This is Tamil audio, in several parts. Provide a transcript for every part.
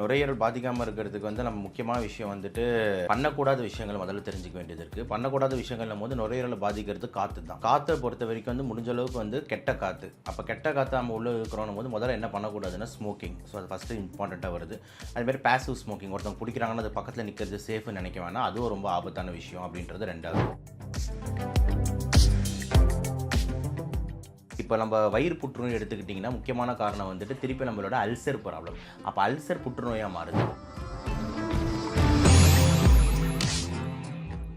நுரையீரல் பாதிக்காமல் இருக்கிறதுக்கு வந்து நம்ம முக்கியமான விஷயம் வந்துட்டு பண்ணக்கூடாத விஷயங்களை முதல்ல தெரிஞ்சுக்க வேண்டியது இருக்குது பண்ணக்கூடாத விஷயங்கள்னும் போது நுரையீரலை பாதிக்கிறது காற்று தான். காற்றை பொறுத்த வரைக்கும் வந்து முடிஞ்ச அளவுக்கு வந்து கெட்ட காற்று அப்போ கெட்ட காற்று நம்ம உள்ளே இருக்கிறோம் போது முதல்ல என்ன பண்ணக்கூடாதுன்னா ஸ்மோக்கிங் ஸோ அது ஃபஸ்ட்டு இம்பார்ட்டண்ட்டாக வருது. அதுமாதிரி பேசிவ் ஸ்மோக்கிங் ஒருத்தவங்க குடிக்கிறாங்கன்னா அது பக்கத்தில் நிற்கிறது சேஃப்னு நினைக்க வேணாம். அதுவும் ரொம்ப ஆபத்தான விஷயம் அப்படின்றது ரெண்டாவது. இப்போ நம்ம வயிறு புற்றுநோய் எடுத்துக்கிட்டிங்கன்னா முக்கியமான காரணம் வந்துட்டு திருப்பி நம்மளோட அல்சர் ப்ராப்ளம் அப்போ அல்சர் புற்றுநோயாக மாறுது.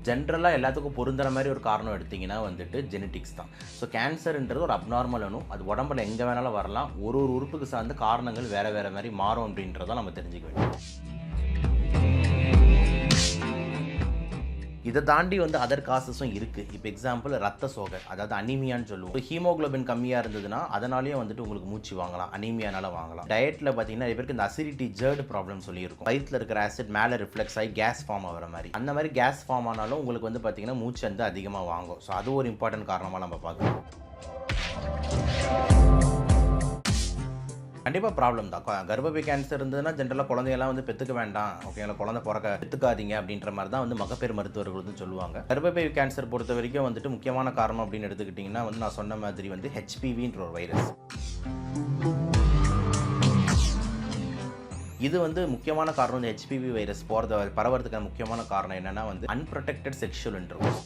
ஜென்ரலாக எல்லாத்துக்கும் பொருந்துற மாதிரி ஒரு காரணம் எடுத்திங்கன்னா வந்துட்டு ஜெனட்டிக்ஸ் தான். ஸோ கேன்சர்ன்றது ஒரு அப்நார்மல் அணு. அது உடம்புல எங்கே வேணாலும் வரலாம். ஒரு ஒரு உறுப்புக்கு சார்ந்த காரணங்கள் வேறு வேறு மாதிரி மாறும் அப்படின்றத நம்ம தெரிஞ்சுக்க வேண்டும் இதை தாண்டி வந்து அதர் காசஸும் இருக்குது இப்போ எக்ஸாம்பிள் ரத்த சோகை அதாவது அனிமியான்னு சொல்லுவோம். ஹீமோகுளோபின் கம்மியாக இருந்ததுன்னா அதனாலேயே வந்துட்டு உங்களுக்கு மூச்சு வாங்கலாம் அனிமியானால வாங்கலாம். டயட்டில் பார்த்தீங்கன்னா நிறைய பேருக்கு இந்த அசிடிட்டி ஜேர்டு ப்ராப்ளம் சொல்லியிருக்கும். வயிற்றில் இருக்கிற ஆசிட் மேலே ரிஃப்ளெக்ஸ் ஆகி கேஸ் ஃபார்ம் ஆகிற மாதிரி. அந்த மாதிரி கேஸ் ஃபார்ம் ஆனாலும் உங்களுக்கு வந்து பார்த்தீங்கன்னா மூச்சு வந்து அதிகமாக வாங்கும். ஸோ அது ஒரு இம்பார்ட்டன்ட் காரணமாக நம்ம பார்க்கலாம் கண்டிப்பாக ப்ராப்ளம் தான். கர்ப்பப்பை கேன்சர் இருந்ததுன்னா ஜென்ரலாக குழந்தையெல்லாம் வந்து பெற்றுக்க வேண்டாம். ஓகேங்களா குழந்தை பிறக்க பெற்றுக்காதீங்க அப்படின்ற மாதிரி தான் வந்து மகப்பேறு மருத்துவர்கள் வந்து சொல்லுவாங்க. கர்ப்பப்பை கேன்சர் பொறுத்த வரைக்கும் வந்துட்டு முக்கியமான காரணம் அப்படின்னு எடுத்துக்கிட்டிங்கன்னா வந்து நான் சொன்ன மாதிரி வந்து ஹெச்பிவின்ற ஒரு வைரஸ் இது வந்து முக்கியமான காரணம் இந்த ஹெச்பிவி வைரஸ் போகிறத பரவறதுக்கான முக்கியமான காரணம் என்னென்னா வந்து அன்ப்ரொடெக்டட் செக்ஷுவல் இன்டர்கோர்ஸ்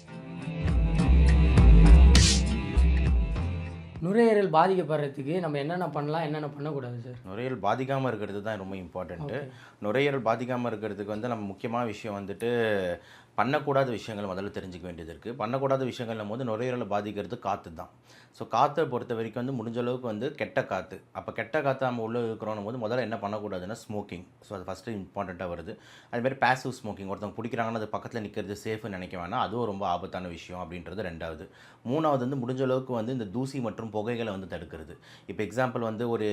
நுரையீரல் பாதிக்கப்படுறதுக்கு நம்ம என்னென்ன பண்ணலாம் என்னென்ன பண்ணக்கூடாது சார் நுரையீரல் பாதிக்காமல் இருக்கிறது தான் ரொம்ப இம்பார்ட்டண்ட்டு நுரையீரல் பாதிக்காமல் இருக்கிறதுக்கு வந்து நம்ம முக்கியமான விஷயம் வந்துட்டு பண்ணக்கூடாத விஷயங்கள் முதல்ல தெரிஞ்சுக்க வேண்டியது இருக்குது பண்ணக்கூடாத விஷயங்கள்னும் போது நுரையீரலை பாதிக்கிறது காற்று தான். ஸோ காற்றை பொறுத்த வரைக்கும் வந்து முடிஞ்ச அளவுக்கு வந்து கெட்ட காற்று அப்போ கெட்ட காற்று நம்ம உள்ளே இருக்கிறோம் போது முதல்ல என்ன பண்ணக்கூடாதுன்னா ஸ்மோக்கிங் ஸோ அது ஃபஸ்ட்டு இம்பார்ட்டண்ட்டாக வருது. அதுமாதிரி பேசிவ் ஸ்மோக்கிங் ஒருத்தவங்க பிடிக்கிறாங்கன்னா அது பக்கத்தில் நிற்கிறது சேஃப்னு நினைக்க வேணாம். அதுவும் ரொம்ப ஆபத்தான விஷயம் அப்படின்றது ரெண்டாவது. மூணாவது வந்து முடிஞ்ச அளவுக்கு வந்து இந்த தூசி மற்றும் புகைகளை வந்து தடுக்கிறது. இப்போ எக்ஸாம்பிள் வந்து ஒரு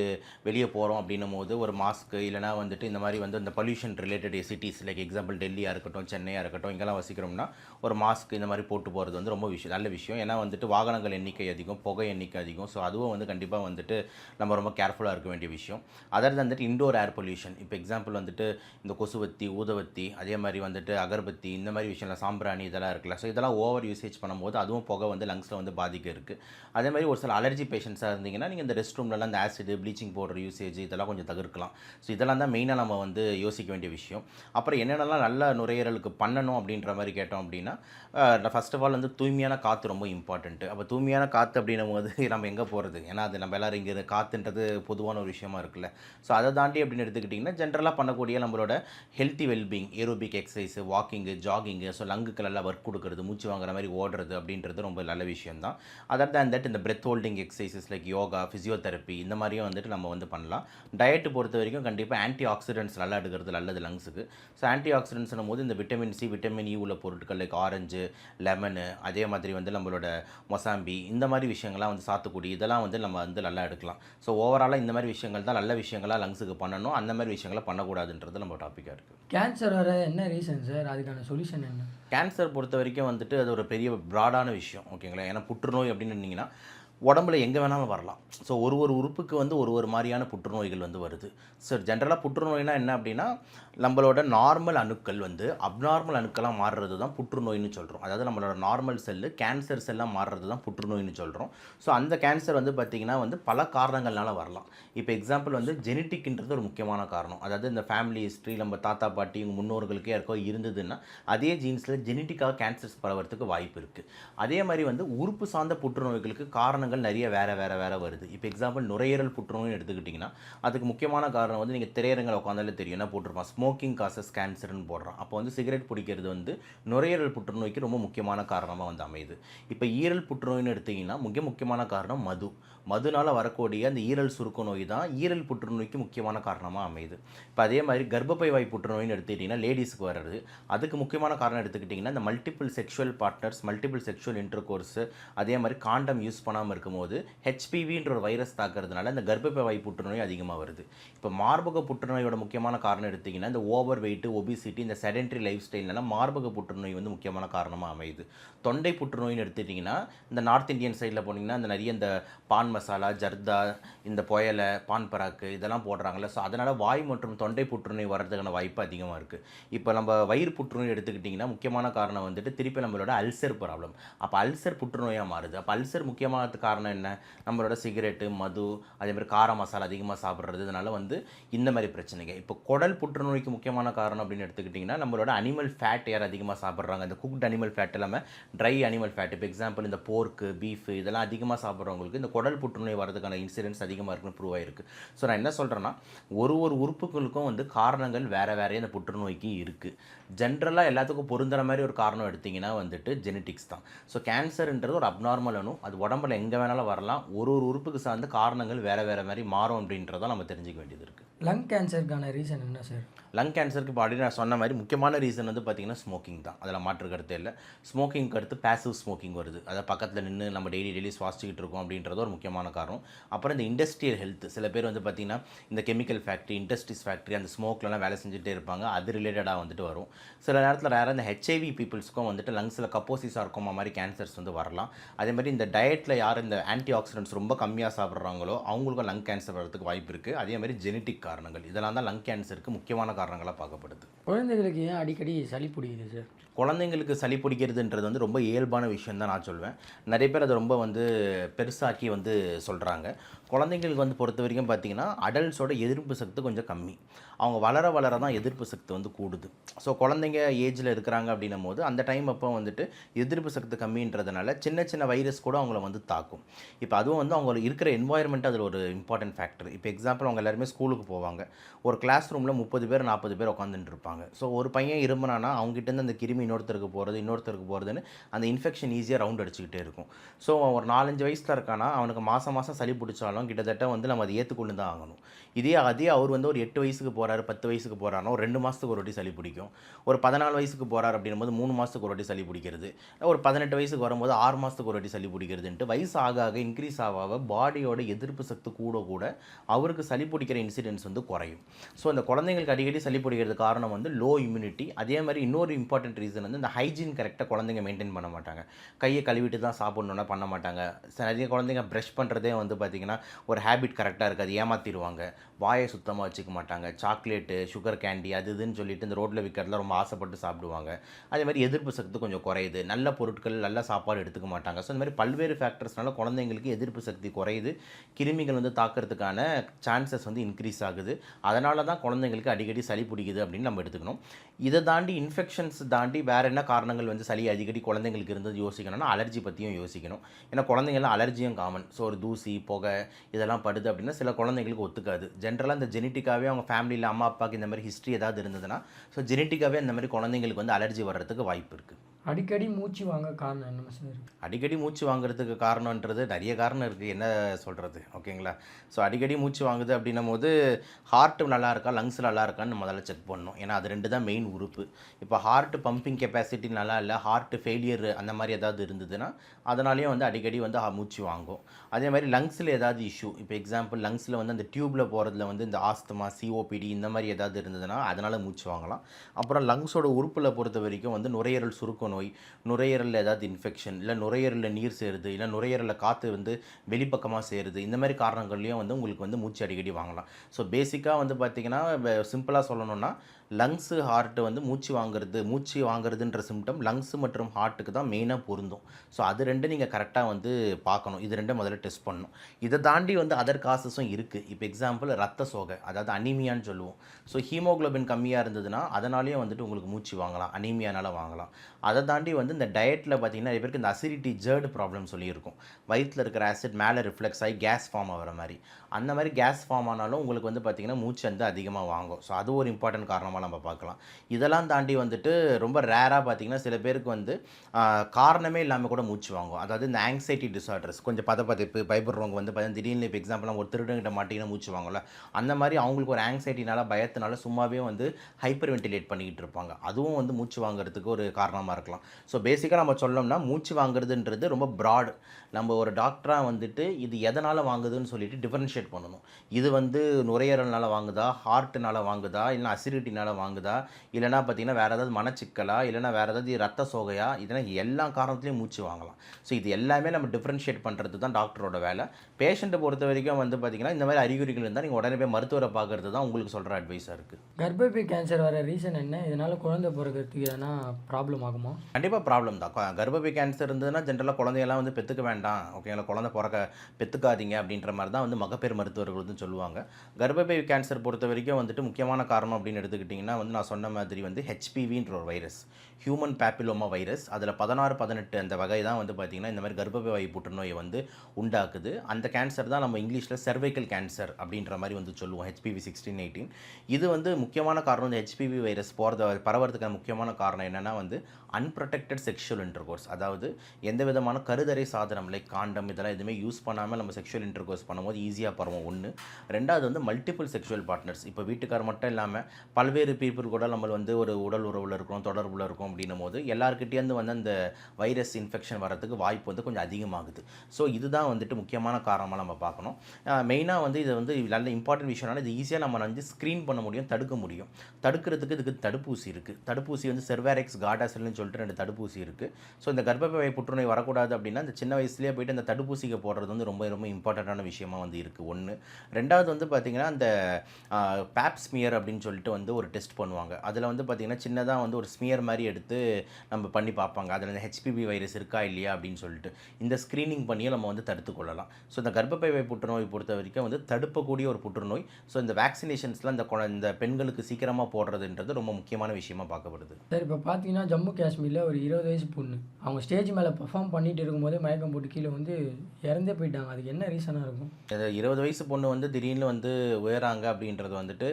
வெளியே போகிறோம் அப்படின்னும் போது ஒரு மாஸ்க்கு இல்லைனா வந்துட்டு இந்த மாதிரி வந்து இந்த pollution related cities like example டெல்லியாக இருக்கட்டும் சென்னையாக இருக்கட்டும் இங்கெல்லாம் வசிக்கிறோம்னா ஒரு மாஸ்க் இந்த மாதிரி போட்டு போகிறது வந்து ரொம்ப விஷயம் நல்ல விஷயம். ஏன்னா வந்துட்டு வாகனங்கள் எண்ணிக்கை அதிகம் புகை எண்ணிக்கை அதிகம். ஸோ அதுவும் வந்து கண்டிப்பாக வந்துட்டு நம்ம ரொம்ப கேர்ஃபுல்லாக இருக்க வேண்டிய விஷயம். அதர் வந்துட்டு இண்டோர் ஏர் பொல்யூஷன் இப்போ எக்ஸாம்பிள் வந்துட்டு இந்த கொசுவத்தி ஊதவத்தி அதே மாதிரி வந்துட்டு அகர்பத்தி இந்த மாதிரி விஷயம்லாம் சாம்பிராணி இதெல்லாம் இருக்குல்ல. ஸோ இதெல்லாம் ஓவர் யூசேஜ் பண்ணும்போது அதுவும் புகை வந்து லங்ஸில் வந்து பாதிக்க இருக்குது அதே மாதிரி ஒரு சில அலர்ஜி பேஷண்ட்ஸாக இருந்தீங்கன்னா நீங்கள் இந்த ரெஸ்ட் ரூம்லலாம் இந்த ஆசிட் ப்ளீச்சிங் பவுடர் யூசேஜ் இதெல்லாம் கொஞ்சம் தவிர்க்கலாம். ஸோ இதெல்லாம் தான் மெயினாக நம்ம வந்து யோசிக்க வேண்டிய விஷயம். அப்புறம் என்னென்னலாம் நல்ல நுரையீரலுக்கு பண்ணணும் அப்படின்னு அப்படின்ற மாதிரி கேட்டோம் அப்படின்னா ஃபஸ்ட் ஆஃப் ஆல் வந்து தூய்மையான காற்று ரொம்ப இம்பார்ட்டண்ட்டு அப்போ தூய்மையான காற்று அப்படின்னும் போது நம்ம எங்கே போகிறது ஏன்னா அது நம்ம எல்லாரும் இங்கே காற்றுன்றது பொதுவான ஒரு விஷயமா இருக்குல்ல. ஸோ அதை தாண்டி அப்படின்னு எடுத்துக்கிட்டிங்கன்னா ஜென்ரலாக பண்ணக்கூடிய நம்மளோட healthy wellbeing aerobic exercise walking jogging so லங்குக்கு நல்லா ஒர்க் கொடுக்குறது மூச்சு வாங்குற மாதிரி ஓடுறது அப்படின்றது ரொம்ப நல்ல விஷயம் தான் அதர் தேன் தட் இந்த breath holding exercises like yoga physiotherapy இந்த மாதிரியும் வந்துட்டு நம்ம வந்து பண்ணலாம். டயட்டு பொறுத்த வரைக்கும் கண்டிப்பாக ஆன்டி ஆக்சிடென்ட்ஸ் நல்லா எடுக்கிறது நல்லது லங்ஸுக்கு ஸோ ஆன்டி ஆக்சிடென்ட்ஸ்னும் போது இந்த விட்டமின் சி விட்டமின் இ உள்ள பொருட்கள் லைக் ஆரஞ்சு லெமனு அதே மாதிரி வந்து நம்மளோட மொசாம்பி இந்த மாதிரி விஷயங்கள்லாம் வந்து சாத்துக்குடி இதெல்லாம் வந்து நம்ம வந்து நல்லா எடுக்கலாம். ஸோ ஓவராலாக இந்த மாதிரி விஷயங்கள் தான் நல்ல விஷயங்களாக லங்ஸுக்கு பண்ணணும் அந்த மாதிரி விஷயங்களை பண்ணக்கூடாதுன்றது நம்ம டாப்பிக்காக இருக்குது கேன்சர் வர என்ன ரீசன் சார் அதுக்கான சொல்யூஷன் என்ன? கேன்சர் பொறுத்த வரைக்கும் வந்துட்டு அது ஒரு பெரிய ப்ராடான விஷயம் ஓகேங்களா ஏன்னா புற்றுநோய் அப்படின்னு இருந்தீங்கன்னா உடம்புல எங்கே வேணாலும் வரலாம். ஸோ ஒரு ஒரு உறுப்புக்கு வந்து ஒரு ஒரு மாதிரியான புற்றுநோய்கள் வந்து வருது. ஸோ ஜென்ரலாக புற்றுநோய்னா என்ன அப்படின்னா நம்மளோட நார்மல் அணுக்கள் வந்து அப்நார்மல் அணுக்களாக மாறுறது தான் புற்றுநோய்னு சொல்கிறோம் அதாவது நம்மளோட நார்மல் செல்லு கேன்சர் செல்லாக மாறுறது தான் புற்றுநோய்னு சொல்கிறோம் ஸோ அந்த கேன்சர் வந்து பார்த்திங்கன்னா வந்து பல காரணங்கள்னால வரலாம். இப்போ எக்ஸாம்பிள் வந்து ஜெனட்டிக்ன்றது ஒரு முக்கியமான காரணம். அதாவது இந்த ஃபேமிலி ஹிஸ்ட்ரி நம்ம தாத்தா பாட்டி இவங்க முன்னோர்களுக்கே யாருக்கோ இருந்ததுன்னா அதே ஜீன்ஸில் ஜெனட்டிக்காக கேன்சர்ஸ் பரவறதுக்கு வாய்ப்பு இருக்குது அதே மாதிரி வந்து உறுப்பு சார்ந்த புற்றுநோய்களுக்கு காரணங்கள் நிறைய வேறு வேறு வேறு வருது. இப்போ எக்ஸாம்பிள் நுரையீரல் புற்றுநோய்னு எடுத்துக்கிட்டிங்கன்னா அதுக்கு முக்கியமான காரணம் வந்து நீங்கள் திரையரங்கில் உட்காந்தாலே தெரியும். என்ன போட்டிருப்பான்? ஸ்மோக்கிங் காசஸ் கேன்சர்னு போடுறான் அப்போ வந்து சிகரெட் பிடிக்கிறது வந்து நுரையீரல் புற்றுநோய்க்கு ரொம்ப முக்கியமான காரணமாக வந்து அமையுது. இப்போ ஈரல் புற்றுநோயின்னு எடுத்தீங்கன்னா மிக முக்கியமான காரணம் மது. மதுனால் வரக்கூடிய அந்த ஈரல் சுருக்க நோய் தான் ஈரல் புற்றுநோய்க்கு முக்கியமான காரணமாக அமையுது. இப்போ அதே மாதிரி கர்ப்பப்பை வாய் புற்றுநோய்னு எடுத்துக்கிட்டிங்கன்னா லேடிஸ்க்கு வர்றது. அதுக்கு முக்கியமான காரணம் எடுத்துக்கிட்டிங்கன்னா இந்த multiple sexual partners multiple sexual intercourse அதே மாதிரி காண்டம் யூஸ் பண்ணாமல் இருக்கும்போது ஹெச்பிவின்ற ஒரு வைரஸ் தாக்குறதுனால இந்த கர்ப்பப்பை வாய் புற்றுநோய் அதிகமாக வருது. இப்போ மார்பக புற்றுநோயோட முக்கியமான காரணம் எடுத்திங்கன்னா இந்த ஓவர் வெயிட்டு ஒபிசிட்டி இந்த செடென்ட்ரி லைஃப் ஸ்டைல்னால மார்பக புற்றுநோய் வந்து முக்கியமான காரணமாக அமையுது. தொண்டை புற்றுநோய்னு எடுத்துட்டிங்கன்னா இந்த நார்த் இந்தியன் சைடில் போனீங்கன்னா இந்த நிறைய இந்த பான் மசாலா ஜர்தா இந்த புயலை பான் பராக்கு இதெல்லாம் போடுறாங்கல்ல. ஸோ அதனால் வாய் மற்றும் தொண்டை புற்றுநோய் வர்றதுக்கான வாய்ப்பு அதிகமாக இருக்குது இப்போ நம்ம வயிறு புற்றுநோய் எடுத்துக்கிட்டிங்கன்னா முக்கியமான காரணம் வந்துட்டு திருப்பி நம்மளோட அல்சர் ப்ராப்ளம். அப்போ அல்சர் புற்றுநோயாக மாறுது. அப்போ அல்சர் முக்கியமான காரணம் என்ன? நம்மளோட சிகரெட்டு மது அதே மாதிரி கார மசாலா அதிகமாக சாப்பிட்றது. இதனால வந்து இந்த மாதிரி பிரச்சனைங்க இப்போ குடல் புற்றுநோய்க்கு முக்கியமான காரணம் அப்படின்னு எடுத்துக்கிட்டிங்கன்னா நம்மளோட அனிமல் ஃபேட் யார் அதிகமாக சாப்பிட்றாங்க? இந்த குக்ட் அனிமல் ஃபேட் இல்லாமல் ட்ரை அனிமல் ஃபேட் இப்போ எக்ஸாம்பிள் இந்த போர்க்கு பீஃப் இதெல்லாம் அதிகமாக சாப்பிட்றவங்களுக்கு இந்த குடல் புற்றுநோய் வரதுக்கான இன்சிடென்ட்ஸ் அதிகமாக இருக்குன்னு ப்ரூவ் ஆயிருக்கு. ஸோ நான் என்ன சொல்கிறேன்னா ஒரு ஒரு உறுப்புகளுக்கும் வந்து காரணங்கள் வேறு வேறே இந்த புற்றுநோய்க்கு இருக்குது ஜென்ரலாக எல்லாத்துக்கும் பொருந்துற மாதிரி ஒரு காரணம் எடுத்திங்கன்னா வந்துட்டு ஜெனட்டிக்ஸ் தான். ஸோ கேன்சர்ன்றது ஒரு அப்நார்மல் அணு. அது உடம்புல எங்கே வேணாலும் வரலாம். ஒரு ஒரு உறுப்புக்கு சார்ந்த காரணங்கள் வேறு வேறு மாதிரி மாறும் அப்படின்றத நம்ம தெரிஞ்சுக்க வேண்டியது இருக்குது லங் கேன்சருக்கான ரீசன் என்ன சார் லங் கேன்சருக்கு ஆல்ரெடி நான் சொன்ன மாதிரி முக்கியமான ரீசன் வந்து பார்த்திங்கன்னா ஸ்மோக்கிங் தான். அதில் மாற்று கருத்தே இல்லை. ஸ்மோக்கிங்க்கு அடுத்து பேசிவ் ஸ்மோக்கிங் வருது. அதை பக்கத்தில் நின்று நம்ம டெய்லி டெய்லி சுவாசிச்சுக்கிட்டு இருக்கோம் அப்படின்றது ஒரு முக்கியமான காரணம். அப்புறம் இந்த இண்டஸ்ட்ரியல் ஹெல்த் சில பேர் வந்து பார்த்திங்கன்னா இந்த கெமிக்கல் ஃபேக்ட்ரி இண்டஸ்ட்ரீஸ் ஃபேக்ட்ரி அந்த ஸ்மோக்லலாம் வேலை செஞ்சுட்டே இருப்பாங்க. அது ரிலேட்டடாக வந்துட்டு வரும். சில நேரத்தில் வேறு இந்த ஹெச்ஐவி பீப்புள்ஸ்க்கும் வந்துட்டு லங்ஸில் கப்போசிஸாக இருக்கும் மாதிரி கேன்சர்ஸ் வந்து வரலாம். அதே மாதிரி இந்த டயட்டில் யார் இந்த ஆன்டி ஆக்சிடென்ட்ஸ் ரொம்ப கம்மியாக சாப்பிட்றாங்களோ அவங்களுக்கும் லங் கேன்சர் வரதுக்கு வாய்ப்பு இருக்குது அதே மாதிரி ஜெனட்டிக் காரணங்கள். இதெல்லாம் தான் லங் கேன்சருக்கு முக்கியமான காரணங்களாக பார்க்கப்படுது. குழந்தைகளுக்கு ஏன் அடிக்கடி சளி பிடிக்குது சார் குழந்தைங்களுக்கு சளி பிடிக்கிறதுன்றது வந்து ரொம்ப இயல்பான விஷயம் தான் நான் சொல்வேன். நிறைய பேர் அதை ரொம்ப வந்து பெருசாக்கி வந்து சொல்கிறாங்க குழந்தைங்களுக்கு வந்து பொறுத்த வரைக்கும் பார்த்தீங்கன்னா அடல்ட்ஸோட எதிர்ப்பு சக்தி கொஞ்சம் கம்மி. அவங்க வளர வளர தான் எதிர்ப்பு சக்தி வந்து கூடுது. ஸோ குழந்தைங்க ஏஜில் இருக்கிறாங்க அப்படின்னும் போது அந்த டைம் அப்போ வந்துட்டு எதிர்ப்பு சக்தி கம்மின்றதுனால சின்ன சின்ன வைரஸ் கூட அவங்கள வந்து தாக்கும். இப்போ அதுவும் வந்து அவங்க இருக்கிற என்வாயர்மெண்ட் அதில் ஒரு இம்பார்ட்டன்ட் ஃபேக்டர் இப்போ எக்ஸாம்பிள் அவங்க எல்லாருமே ஸ்கூலுக்கு போவாங்க. ஒரு கிளாஸ் ரூமில் முப்பது பேர் நாற்பது பேர் உட்காந்துட்டு இருப்பாங்க. ஸோ ஒரு பையன் இருமுனானா அவங்ககிட்டருந்து அந்த கிருமி இன்னொருத்தருக்கு போகிறது இன்னொருத்தருக்கு போகிறதுன்னு அந்த இன்ஃபெக்ஷன் ஈஸியாக ரவுண்ட் அடிச்சுக்கிட்டே இருக்கும். ஸோ ஒரு நாலஞ்சு வயசில் இருக்கானா அவனுக்கு மாதம் மாதம் சளி பிடிச்சாலும் கிட்டத்தட்ட வந்து நம்ம அதை ஏற்றுக்கொண்டு தான் ஆகணும். இதே அதே அவர் வந்து ஒரு எட்டு வயசுக்கு போகிற போகிறாரு பத்து வயசுக்கு போகிறாரோ ரெண்டு மாதத்துக்கு ஒரு வாட்டி சளி பிடிக்கும். ஒரு பதினாலு வயசுக்கு போகிறார் அப்படின்னும் மூணு மாதத்துக்கு ஒரு வாட்டி சளி பிடிக்கிறது. ஒரு பதினெட்டு வயசுக்கு வரும்போது ஆறு மாதத்துக்கு ஒரு வாட்டி சளி பிடிக்கிறதுன்ட்டு வயசு ஆக ஆக இன்க்ரீஸ் ஆக ஆக பாடியோட எதிர்ப்பு சக்தி கூட கூட அவருக்கு சளி பிடிக்கிற இன்சிடென்ட்ஸ் வந்து குறையும். ஸோ அந்த குழந்தைங்களுக்கு அடிக்கடி சளி பிடிக்கிறது காரணம் வந்து லோ இம்யூனிட்டி அதே மாதிரி இன்னொரு இம்பார்ட்டன்ட் ரீசன் வந்து இந்த ஹைஜீன் கரெக்டாக குழந்தைங்க மெயின்டைன் பண்ண மாட்டாங்க. கையை கழுவிட்டு தான் சாப்பிட்ணுன்னா பண்ண மாட்டாங்க. நிறைய குழந்தைங்க ப்ரஷ் பண்ணுறதே வந்து பார்த்திங்கன்னா ஒரு ஹேபிட் கரெக்டாக இருக்காது. ஏமாற்றிடுவாங்க வாயை சுத்தமாக வச்சுக்க மாட்டாங்க. சாக்லேட்டு சுகர் கேண்டி அது இதுன்னு சொல்லிட்டு இந்த ரோட்டில் விற்கிறதுல ரொம்ப ஆசைப்பட்டு சாப்பிடுவாங்க. அதே மாதிரி எதிர்ப்பு சக்தி கொஞ்சம் குறையுது. நல்ல பொருட்கள் நல்ல சாப்பாடு எடுத்துக்க மாட்டாங்க. ஸோ இந்த மாதிரி பல்வேறு ஃபேக்டர்ஸ்னால குழந்தைங்களுக்கு எதிர்ப்பு சக்தி குறையுது. கிருமிகள் வந்து தாக்கிறதுக்கான சான்சஸ் வந்து இன்க்ரீஸ் ஆகுது. அதனால தான் குழந்தைங்களுக்கு அடிக்கடி சளி பிடிக்குது அப்படின்னு நம்ம எடுத்துக்கணும். இதை தாண்டி இன்ஃபெக்ஷன்ஸ் தாண்டி வேறு என்ன காரணங்கள் வந்து சளி அடிக்கடி குழந்தைங்களுக்கு இருந்தது யோசிக்கணும்னா அலர்ஜி பற்றியும் யோசிக்கணும். ஏன்னா குழந்தைங்கள்லாம் அலர்ஜியும் காமன் ஸோ ஒரு தூசி புகை இதெல்லாம் படுது அப்படின்னா சில குழந்தைங்களுக்கு ஒத்துக்காது. ஜென்ரலாக இந்த ஜெனட்டிக்காகவே அவங்க ஃபேமிலியில் அம்மா அப்பாவுக்கு இந்த மாதிரி ஹிஸ்ட்ரி ஏதாவது இருந்ததுன்னா ஸோ ஜெனட்டிக்காகவே இந்த மாதிரி குழந்தைங்களுக்கு வந்து அலர்ஜி வர்றதுக்கு வாய்ப்பு இருக்குது அடிக்கடி மூச்சு வாங்க காரணம் என்ன சார் அடிக்கடி மூச்சு வாங்குறதுக்கு காரணன்றது நிறைய காரணம் இருக்குது என்ன சொல்கிறது ஓகேங்களா? ஸோ அடிக்கடி மூச்சு வாங்குது அப்படின்னும் போது ஹார்ட் நல்லா இருக்கா? லங்ஸ் நல்லா இருக்கான்னு முதல்ல செக் பண்ணணும். ஏன்னா அது ரெண்டு தான் மெயின் உறுப்பு. இப்போ ஹார்ட் பம்பிங் கெப்பாசிட்டி நல்லா இல்லை ஹார்ட் ஃபெயிலியர் அந்த மாதிரி ஏதாவது இருந்ததுன்னா அதனாலேயும் வந்து அடிக்கடி வந்து மூச்சு வாங்கும். அதே மாதிரி லங்ஸில் ஏதாவது இஷ்யூ இப்போ எக்ஸாம்பிள் லங்ஸில் வந்து அந்த டியூப்பில் போகிறதுல வந்து இந்த ஆஸ்துமா சிஓபிடி இந்த மாதிரி ஏதாவது இருந்ததுன்னா அதனால் மூச்சு வாங்கலாம். அப்புறம் லங்ஸோட உறுப்பில் பொறுத்த வரைக்கும் வந்து நுரையீரல் சுருக்கம் நோய் நுரையீரலில் ஏதாவது இன்ஃபெக்ஷன் இல்லை நுரையீரலில் நீர் சேருது இல்லை நுரையீரலில் காற்று வந்து வெளிப்பக்கமாக சேருது இந்த மாதிரி காரணங்கள்லையும் வந்து உங்களுக்கு வந்து மூச்சு அடிக்கடி வாங்கலாம். ஸோ பேசிக்காக வந்து பார்த்திங்கன்னா சிம்பிளாக சொல்லணும்னா லங்ஸு ஹார்ட்டு வந்து மூச்சு வாங்குறது மூச்சு வாங்குறதுன்ற சிம்டம் லங்ஸு மற்றும் ஹார்ட்டுக்கு தான் மெயினாக பொருந்தும். ஸோ அது ரெண்டு நீங்கள் கரெக்டாக வந்து பார்க்கணும். இது ரெண்டும் முதல்ல டெஸ்ட் பண்ணணும். இதை தாண்டி வந்து அதர் காசஸும் இருக்குது இப்போ எக்ஸாம்பிள் ரத்த சோகை அதாவது அனிமியான்னு சொல்லுவோம். ஸோ ஹீமோகுளோபின் கம்மியாக இருந்ததுன்னா அதனாலேயே வந்துட்டு உங்களுக்கு மூச்சு வாங்கலாம் அனிமியானால் வாங்கலாம். அதை தாண்டி வந்து இந்த டயட்டில் பார்த்தீங்கன்னா நிறைய பேருக்கு இந்த அசிடிட்டி ஜேர்டு ப்ராப்ளம் சொல்லியிருக்கும் வயிற்றில் இருக்கிற ஆசிட் மேலே ரிஃப்ளெக்ஸ் ஆகி கேஸ் ஃபார்ம் ஆகிற மாதிரி. அந்த மாதிரி கேஸ் ஃபார்ம் ஆனாலும் உங்களுக்கு வந்து பார்த்தீங்கன்னா மூச்சு வந்து அதிகமாக வாங்கும். ஸோ அது ஒரு இம்பார்ட்டன்ட் காரணமாக காரணமாக நம்ம பார்க்கலாம். இதெல்லாம் தாண்டி வந்துட்டு ரொம்ப ரேராக பார்த்தீங்கன்னா சில பேருக்கு வந்து காரணமே இல்லாமல் கூட மூச்சு வாங்கும். அதாவது இந்த ஆங்ஸைட்டி டிசார்டர்ஸ் கொஞ்சம் பதப்பதைப்பு பயப்படுறவங்க வந்து பார்த்தீங்கன்னா திடீர்னு இப்போ எக்ஸாம்பிள் ஒரு திருடங்கிட்ட மாட்டிங்கன்னா மூச்சு வாங்கல அந்த மாதிரி அவங்களுக்கு ஒரு ஆங்ஸைட்டினால பயத்தினால சும்மாவே வந்து ஹைப்பர் வென்டிலேட் பண்ணிக்கிட்டு இருப்பாங்க. அதுவும் வந்து மூச்சு வாங்குறதுக்கு ஒரு காரணமாக இருக்கலாம். ஸோ பேசிக்காக நம்ம சொல்லோம்னா மூச்சு வாங்குறதுன்றது ரொம்ப ப்ராட் நம்ம ஒரு டாக்டராக வந்துட்டு இது எதனால் வாங்குதுன்னு சொல்லிட்டு டிஃபரன்ஷியேட் பண்ணணும். இது வந்து நுரையீரல்னால் வாங்குதா ஹார்ட்னால் வாங்குதா இல்லை அசிடிட்டினால் வாங்குதா? இல்லைனா பார்த்தீங்கன்னா வேறு ஏதாவது மனச்சிக்கலா? இல்லைனா வேறு ஏதாவது ரத்த சோகையா? இதெல்லாம் எல்லா காரணத்துலையும் மூச்சு வாங்கலாம். ஸோ இது எல்லாமே நம்ம டிஃப்ரென்ஷியேட் பண்ணுறது தான் டாக்டரோட வேலை. பேஷண்ட்டை பொறுத்த வரைக்கும் வந்து பார்த்தீங்கன்னா இந்த மாதிரி அறிகுறிகள் இருந்தால் நீங்கள் உடனே போய் மருத்துவரை பார்க்கறது தான் உங்களுக்கு சொல்கிற அட்வைஸாக இருக்குது கர்ப்பப்பை கேன்சர் வர ரீசன் என்ன? இதனால் குழந்தை பிறக்கிறதுக்கு எதனா ப்ராப்ளம் ஆகுமா? கண்டிப்பாக ப்ராப்ளம் தான். கர்ப்பப்பை கேன்சர் இருந்ததுன்னா ஜென்ரலாக குழந்தையெல்லாம் வந்து பெற்றுக்க வேண்டாம். ஓகேங்களா குழந்தை பிறக்க பெற்றுக்காதீங்க அப்படின்ற மாதிரி தான் வந்து மகப்பேறு மருத்துவர்கள் வந்து சொல்லுவாங்க. கர்ப்பப்பை கேன்சர் பொறுத்த வரைக்கும் வந்துட்டு முக்கியமான காரணம் அப்படின்னு பார்த்தீங்கன்னா வந்து நான் சொன்ன மாதிரி வந்து ஹெச்பிவின்ற ஒரு வைரஸ் ஹியூமன் பேப்பிலோமா வைரஸ் அதில் பதினாறு பதினெட்டு அந்த வகை தான் வந்து பார்த்திங்கன்னா இந்த மாதிரி கர்ப்பப்பை வாய் புற்றுநோயை வந்து உண்டாக்குது. அந்த கேன்சர் தான் நம்ம இங்கிலீஷில் சர்வைக்கல் கேன்சர் அப்படின்ற மாதிரி வந்து சொல்லுவோம் ஹெச்பிவி சிக்ஸ்டீன் எயிட்டீன் இது வந்து முக்கியமான காரணம் இந்த ஹெச்பிவி வைரஸ் போகிறத பரவறதுக்கான முக்கியமான காரணம் என்னென்னா வந்து அன்ப்ரொடெக்டட் செக்ஷுவல் இன்டர்கோர்ஸ் அதாவது எந்த விதமான கருதரை சாதனம் லைக் காண்டம் இதெல்லாம் எதுவுமே யூஸ் பண்ணாமல் நம்ம செக்ஷுவல் இன்டர்கோர்ஸ் பண்ணும்போது ஈஸியாக பரவும். ஒன்று ரெண்டாவது வந்து மல்டிபிள் செக்ஷுவல் பார்ட்னர்ஸ் இப்போ வீட்டுக்கார் மட்டும் இல்லாமல் பல்வேறு பீப்புள் கூட நம்ம வந்து ஒரு உடல் உறவில் இருக்கிறோம் தொடர்பில் இருக்கோம் அப்படின்னும் போது எல்லாருக்கிட்டேருந்து வந்து அந்த வைரஸ் இன்ஃபெக்ஷன் வரதுக்கு வாய்ப்பு வந்து கொஞ்சம் அதிகமாகுது. ஸோ இதுதான் வந்துட்டு முக்கியமான காரணமாக நம்ம பார்க்கணும். மெயினாக வந்து இது வந்து நல்ல இம்பார்ட்டன்ட் விஷயம்னால இது ஈஸியாக நம்ம வந்து ஸ்க்ரீன் பண்ண முடியும் தடுக்க முடியும். தடுக்கிறதுக்கு இதுக்கு தடுப்பூசி இருக்குது தடுப்பூசி வந்து செர்வேரெக்ஸ் காடாசல்னு சொல்லிட்டு ரெண்டு தடுப்பூசி இருக்குது ஸோ இந்த கர்ப்பப்பை புற்றுநோய் வரக்கூடாது அப்படின்னா இந்த சின்ன வயசுலேயே போயிட்டு அந்த தடுப்பூசிக்கு போடுறது வந்து ரொம்ப ரொம்ப இம்பார்ட்டண்ட்டான விஷயமா வந்து இருக்குது ஒன்று ரெண்டாவது வந்து பார்த்திங்கன்னா அந்த பேப்ஸ்மியர் அப்படின்னு சொல்லிட்டு வந்து ஒரு டெஸ்ட் பண்ணுவாங்க. அதில் வந்து பார்த்திங்கன்னா சின்னதாக வந்து ஒரு ஸ்மியர் மாதிரி எடுத்து நம்ம பண்ணி பார்ப்பாங்க. அதில் இந்த ஹெச்பிவி வைரஸ் இருக்கா இல்லையா அப்படின்னு சொல்லிட்டு. இந்த ஸ்க்ரீனிங் பண்ணியே நம்ம வந்து தடுத்து கொள்ளலாம். ஸோ இந்த கர்ப்பப்பை வாய் புற்றுநோய் பொறுத்த வரைக்கும் வந்து தடுப்பக்கூடிய ஒரு புற்றுநோய். ஸோ இந்த வேக்சினேஷன்ஸ்லாம் இந்த இந்த பெண்களுக்கு சீக்கிரமாக போடுறதுன்றது ரொம்ப முக்கியமான விஷயமா பார்க்கப்படுது. சார் இப்போ பார்த்தீங்கன்னா ஜம்மு காஷ்மீரில் ஒரு இருபது வயசு பொண்ணு. அவங்க ஸ்டேஜ் மேலே பெர்ஃபார்ம் பண்ணிட்டு இருக்கும்போதே மயக்கம் போட்டு கீழே வந்து இறந்தே போயிட்டாங்க. அதுக்கு என்ன ரீசனாக இருக்கும்? இருபது வயசு பொண்ணு வந்து திடீர்னு வந்து உயராங்க அப்படின்றது வந்துட்டு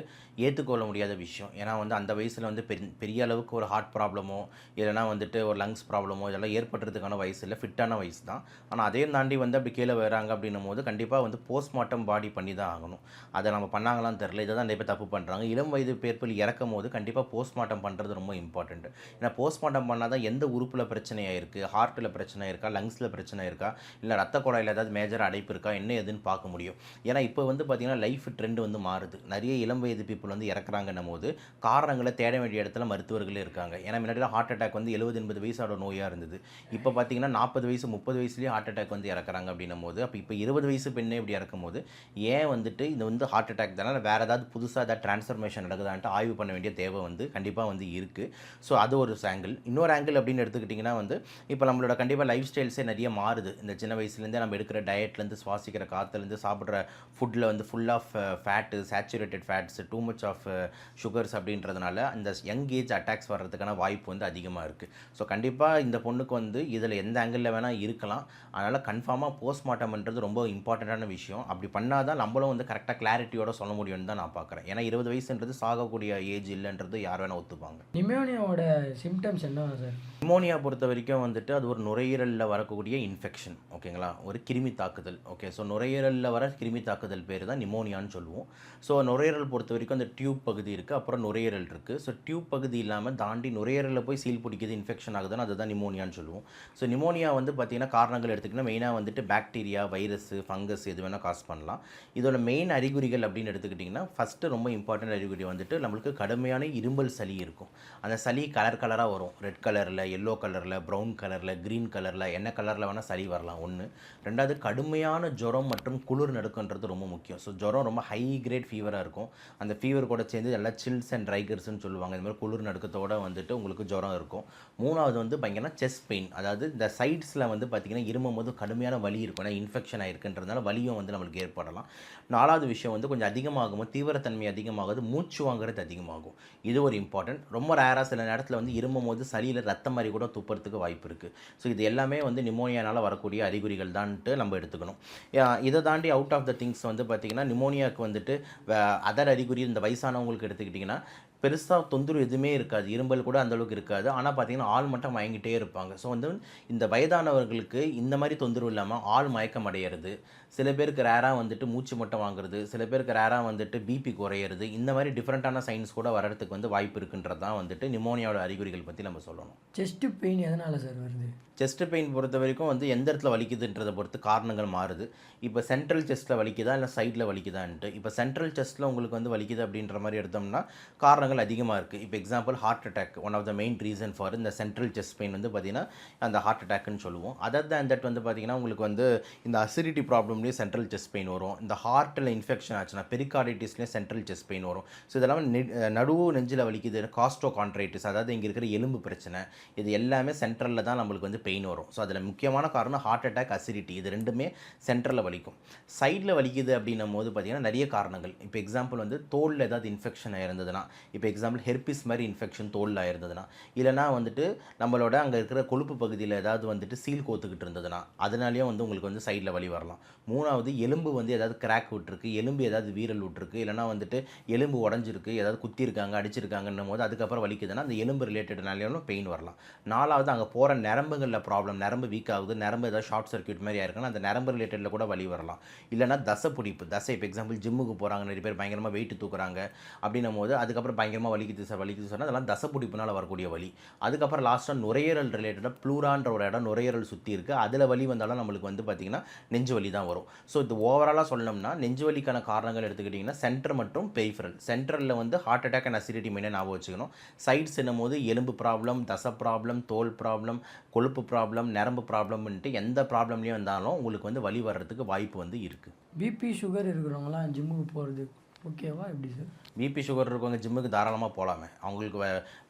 ஏற்றுக்கொள்ள முடியாத விஷயம். ஏன்னா வந்து அந்த வயசில் வந்து பெரிய பெரிய அளவுக்கு ஒரு ஹார்ட் ப்ராப்ளமோ இல்லைனா வந்துட்டு ஒரு லங்ஸ் ப்ராப்ளமோ இதெல்லாம் ஏற்படுறதுக்கான வயசு இல்லை. ஃபிட்டான வயசு தான். ஆனால் அதையும் தாண்டி வந்து அப்படி கீழே வராங்க அப்படின்னும் போது கண்டிப்பாக வந்து போஸ்ட்மார்ட்டம் பாடி பண்ணி தான் ஆகணும். அதை நம்ம பண்ணாங்களான்னு தெரில இதை தான் நிறைய பேர் தப்பு பண்ணுறாங்க இளம் வயது பேர்ப்பில் இறக்கும் போது கண்டிப்பாக போஸ்ட்மார்ட்டம் பண்ணுறது ரொம்ப இம்பார்ட்டண்ட் ஏன்னா போஸ்ட்மார்ட்டம் பண்ணால் தான் எந்த உறுப்பில் பிரச்சனையாக இருக்குது ஹார்ட்டில் பிரச்சனை இருக்கா? லங்ஸில் பிரச்சனை இருக்கா? இல்லை ரத்த குழாயில் ஏதாவது மேஜர் அடைப்பு இருக்கா? என்ன ஏதுன்னு பார்க்க முடியும். ஏன்னா இப்போ வந்து பார்த்திங்கன்னா லைஃப் ட்ரெண்ட் வந்து மாறுது. நிறைய இளம் வயது பீப்புள் வந்து இறக்குறாங்கன்னும் போது காரணங்களை தேட வேண்டிய இடத்துல மருத்துவர்களே இருக்காங்க. ஏன்னா முன்னாடிலாம் ஹார்ட் அட்டாக் வந்து எழுபது எண்பது வயசோட நோயாக இருந்தது. இப்போ பார்த்தீங்கன்னா நாற்பது வயசு முப்பது வயசுலேயே ஹார்ட் அட்டாக் வந்து இறக்குறாங்க அப்படின்னும் போது அப்போ இப்போ இருபது வயசு பெண்ணே இப்படி இறக்கும் போது ஏன் வந்துட்டு இது வந்து ஹார்ட் அட்டாக் தானே? வேறு ஏதாவது புதுசாக ஏதாவது டிரான்ஸ்ஃபர்மேஷன் நடக்குதான்ட்டு ஆய்வு பண்ண வேண்டிய தேவை வந்து கண்டிப்பாக வந்து இருக்குது ஸோ அது ஒரு ஆங்கிள் இன்னொரு ஆங்கிள் அப்படின்னு எடுத்துக்கிட்டிங்கன்னா வந்து இப்போ நம்மளோட கண்டிப்பாக லைஃப் ஸ்டைல்ஸே நிறைய மாறுது. இந்த சின்ன வயசுலேருந்தே நம்ம எடுக்கிற டயட்லேருந்து சுவாசிக்கிற காற்றுலேருந்து சாப்பிட்ற ஃபுட்டில் வந்து full of fat saturated fats too much of sugar sugars அப்படின்றதுனால அந்த யங் ஏஜ் அட்டாக்ஸ் வர்றதுக்கான வாய்ப்பு வந்து அதிகமாக இருக்குது ஸோ கண்டிப்பாக இந்த பொண்ணுக்கு வந்து இதில் எந்த ஆங்கிளில் வேணால் இருக்கலாம். அதனால் கன்ஃபார்மாக போஸ்ட்மார்ட்டம்ன்றது ரொம்ப இம்பார்ட்டண்ட்டான விஷயம். அப்படி பண்ணால் தான் நம்மளும் வந்து கரெக்டாக கிளாரிட்டியோட சொல்ல முடியும்னு தான் நான் பார்க்குறேன். ஏன்னா இருபது வயசுன்றது சாகக்கூடிய ஏஜ் இல்லைன்றது யார் வேணால் ஒத்துப்பாங்க. நிமோனியாவோட சிம்டம்ஸ் என்ன சார் நிமோனியா பொறுத்த வரைக்கும் வந்துட்டு அது ஒரு நுரையீரலில் வரக்கூடிய இன்ஃபெக்ஷன் ஓகேங்களா? ஒரு கிருமி தாக்குதல் ஓகே? ஸோ நுரையீரலில் வர கிருமி தாக்குதல் பேர் தான் நிமோனியான்னு சொல்லுவோம். ஸோ நுரையீரல் பொறுத்த வரைக்கும் அந்த டியூப் பகுதி இருக்குது அப்புறம் நுரையீரல் இருக்குது ஸோ டியூப் பகுதி இல்லாமல் தாண்டி நுரையீரலில் போய் சீல் பிடிக்குது இன்ஃபெக்ஷன் ஆகுதுன்னு அதுதான் நிமோனியான்னு சொல்லுவோம். ஸோ நிமோனியா வந்து பார்த்திங்கன்னா காரணங்கள் எடுத்துக்கிட்டா மெயினாக வந்துட்டு பாக்டீரியா வைரஸ் ஃபங்கஸ் எது வேணால் காஸ் பண்ணலாம். இதோட மெயின் அறிகுறிகள் அப்படின்னு எடுத்துக்கிட்டிங்கன்னா ஃபஸ்ட்டு ரொம்ப இம்பார்ட்டன்ட் அறிகுறி வந்துட்டு நம்மளுக்கு கடுமையான இரும்பல் சளி இருக்கும். அந்த சளி கலர் கலராக வரும். ரெட் கலரில் எல்லோ கலரில் ப்ரௌன் கலரில் க்ரீன் கலரில் என்ன கலரில் வேணால் சளி வரலாம். ஒன்று ரெண்டாவது கடுமையான ஜுரம் மற்றும் குளிர் நடுக்கன்றது ரொம்ப முக்கியம். ஸோ ஜுரம் ரொம்ப ஹை கிரேட் ஃபீவராக இருக்கும். அந்த ஃபீவர் கூட சேர்ந்து எல்லாம் சில்ஸ் அண்ட் ரைகர்ஸ்னு சொல்லுவாங்க. இந்த மாதிரி குளிர் நடுக்கத்தோடு வந்துட்டு உங்களுக்கு ஜுரம் இருக்கும். மூணாவது வந்து பார்த்திங்கன்னா செஸ்ட் பெயின் அதாவது இந்த சைட்ஸில் வந்து பார்த்திங்கன்னா இருமும் போது கடுமையான வலி இருக்கும். ஏன்னா இன்ஃபெக்ஷன் ஆகிருக்குன்றதுனால வலியும் வந்து நம்மளுக்கு ஏற்படலாம். நாலாவது விஷயம் வந்து கொஞ்சம் அதிகமாகும் தீவிரத்தன்மை அதிகமாகுது மூச்சு வாங்குறது அதிகமாகும். இது ஒரு இம்பார்ட்டன்ட் ரொம்ப ரேராக சில நேரத்தில் வந்து இருமும் போது சளியில் ரத்தம் மாதிரி கூட துப்புறதுக்கு வாய்ப்பு இருக்குது ஸோ இது எல்லாமே வந்து நிமோனியானால் வரக்கூடிய அறிகுறிகள் தான்ட்டு நம்ம எடுத்துக்கணும். இதை தாண்டி அவுட் ஆஃப் த திங்ஸ் வந்து பார்த்திங்கன்னா நிமோனியாவுக்கு வந்துட்டு அதர் அறிகுறி இந்த வயசானவங்களுக்கு எடுத்துக்கிட்டிங்கன்னா பெருசாக தொந்தரவு எதுவுமே இருக்காது. இரும்பல் கூட அந்த அளவுக்கு இருக்காது. ஆனால் பார்த்தீங்கன்னா ஆள் மட்டும் மயங்கிட்டே இருப்பாங்க. ஸோ வந்து இந்த வயதானவர்களுக்கு இந்த மாதிரி தொந்தரவு இல்லாமல் ஆள் மயக்கம் அடையிறது சில பேருக்கு ரேராக வந்துட்டு மூச்சு மட்டும் வாங்குறது. சில பேருக்கு ரேராக வந்துட்டு பிபி குறையிறது. இந்த மாதிரி டிஃப்ரெண்ட்டான சைன்ஸ் கூட வர்றதுக்கு வந்து வாய்ப்பு இருக்குன்றது தான் வந்துட்டு நிமோனியாவோட அறிகுறிகள் பற்றி நம்ம சொல்லணும். செஸ்ட்டு பெயின் எதனால் சார் வருது? செஸ்ட் பெயின் பொறுத்த வரைக்கும் வந்து எந்த இடத்துல வலிக்குதுன்றதை பொறுத்து காரணங்கள் மாறுது. இப்போ சென்ட்ரல் செஸ்ட்டில் வலிக்குதா இல்லை சைடில் வலிக்குதான்ட்டு. இப்போ சென்ட்ரல் செஸ்ட்டில் உங்களுக்கு வந்து வலிக்குது அப்படின்ற மாதிரி எடுத்தோம்னா காரணங்கள் அதிகமாக இருக்குது இப்போ example heart attack one of the main reason for இந்த சென்ட்ரல் செஸ்ட் பெயின் வந்து பார்த்திங்கன்னா அந்த ஹார்ட் அட்டாக்னு சொல்லுவோம். அதர் தான் தட் வந்து பார்த்திங்கன்னா உங்களுக்கு வந்து இந்த அசிடிட்டி ப்ராப்ளம்லேயும் சென்ட்ரல் செஸ்ட் பெயின் வரும். இந்த ஹார்ட்டில் இன்ஃபெக்ஷன் ஆச்சுன்னா பெரிகார்டைட்டிஸ்லேயும் சென்ட்ரல் செஸ்ட் பெயின் வரும். ஸோ இதெல்லாம் நெ- நடுவு நெஞ்சில் வலிக்குது காஸ்டோ கான்ட்ரைட்டிஸ் அதாவது இங்கே இருக்கிற எலும்பு பிரச்சனை இது எல்லாமே சென்ட்ரலில் தான் நம்மளுக்கு வந்து பெயின் வரும். ஸோ அதில் முக்கியமான காரணம் ஹார்ட் அட்டாக் அசிடிட்டி இது ரெண்டுமே சென்டரில் வலிக்கும். சைடில் வலிக்குது அப்படின்னும் போது பார்த்திங்கன்னா நிறைய காரணங்கள். இப்போ எக்ஸாம்பிள் வந்து தோலில் ஏதாவது இன்ஃபெக்ஷன் ஆயிருந்ததுன்னா இப்போ எக்ஸாம்பிள் ஹெர்பிஸ் மாதிரி இன்ஃபெக்ஷன் தோலில் ஆயிருந்ததுன்னா இல்லைனா வந்துட்டு நம்மளோட அங்கே இருக்கிற கொழுப்பு பகுதியில் ஏதாவது வந்துட்டு சீல் கோத்துக்கிட்டு இருந்ததுன்னா அதனாலேயும் வந்து உங்களுக்கு வந்து சைடில் வலி வரலாம். மூணாவது எலும்பு வந்து ஏதாவது கிராக் விட்டுருக்கு எலும்பு ஏதாவது வீரல் விட்டுருக்கு இல்லைனா வந்துட்டு எலும்பு உடஞ்சிருக்கு ஏதாவது குத்திருக்காங்க அடிச்சிருக்காங்கன்னும் போது அதுக்கப்புறம் வலிக்குதுன்னா அந்த எலும்பு ரிலேட்டட்னாலேயும் பெயின் வரலாம். நாலாவது அங்கே போகிற நரம்புகளில் ப்ராப்ளம் நரம்பு வீக் ஆகுது. நரம்பு ஏதாவது ஷார்ட் சர்க்கியூட் மாதிரி ஆயிருக்குன்னா அந்த நரம்பு ரிலேட்டடில் கூட வழி வரலாம். இல்லைனா தசை பிடிப்பு. தசை இப்போ எக்ஸாம்பிள் ஜிம்முக்கு போகிறாங்க நிறைய பேர் பயங்கரமாக வெயிட் தூக்குறாங்க அப்படின்னும் போது அதுக்கப்புறம் பயங்கரமாக வலிக்குது சார் வலிக்குது சொன்னால் அதெல்லாம் தசை பிடிப்புனால வரக்கூடிய வலி. அதுக்கப்புறம் லாஸ்ட்டாக நுரையீரல் ரிலேட்டடாக ப்ளூரான்ற ஒரு இடம் நுரையீரல் சுற்றி இருக்குது அதில் வலி வந்தாலும் நம்மளுக்கு வந்து பார்த்திங்கன்னா நெஞ்சு வலி தான் வரும். ஸோ இது ஓவராலாக சொல்லணும்னா நெஞ்சு வலிக்கான காரணங்கள் எடுத்துக்கிட்டிங்கன்னா சென்டர் மற்றும் பெரிஃபரல் சென்ட்ரலில் வந்து ஹார்ட் அட்டாக் அண்ட் அசிடிட்டி மெயினாக ஞாபகம் வச்சுக்கணும். சைட்ஸ் என்னும் போது எலும்பு ப்ராப்ளம் தசை ப்ராப்ளம் தோல் ப்ராப்ளம் கொழுப்பு ப்ராப்ளம் நரம்பு ப்ராப்ளம்ன்ட்டு எந்த ப்ராப்ளம்லேயும் வந்தாலும் உங்களுக்கு வந்து வழி வர்றதுக்கு வாய்ப்பு வந்து இருக்குது பிபி சுகர் இருக்கிறவங்களாம் ஜிம்முக்கு போகிறது ஓகேவா எப்படி சார் பிபி சுகர் இருக்கவங்க ஜிம்முக்கு தாராளமாக போகலாமே அவங்களுக்கு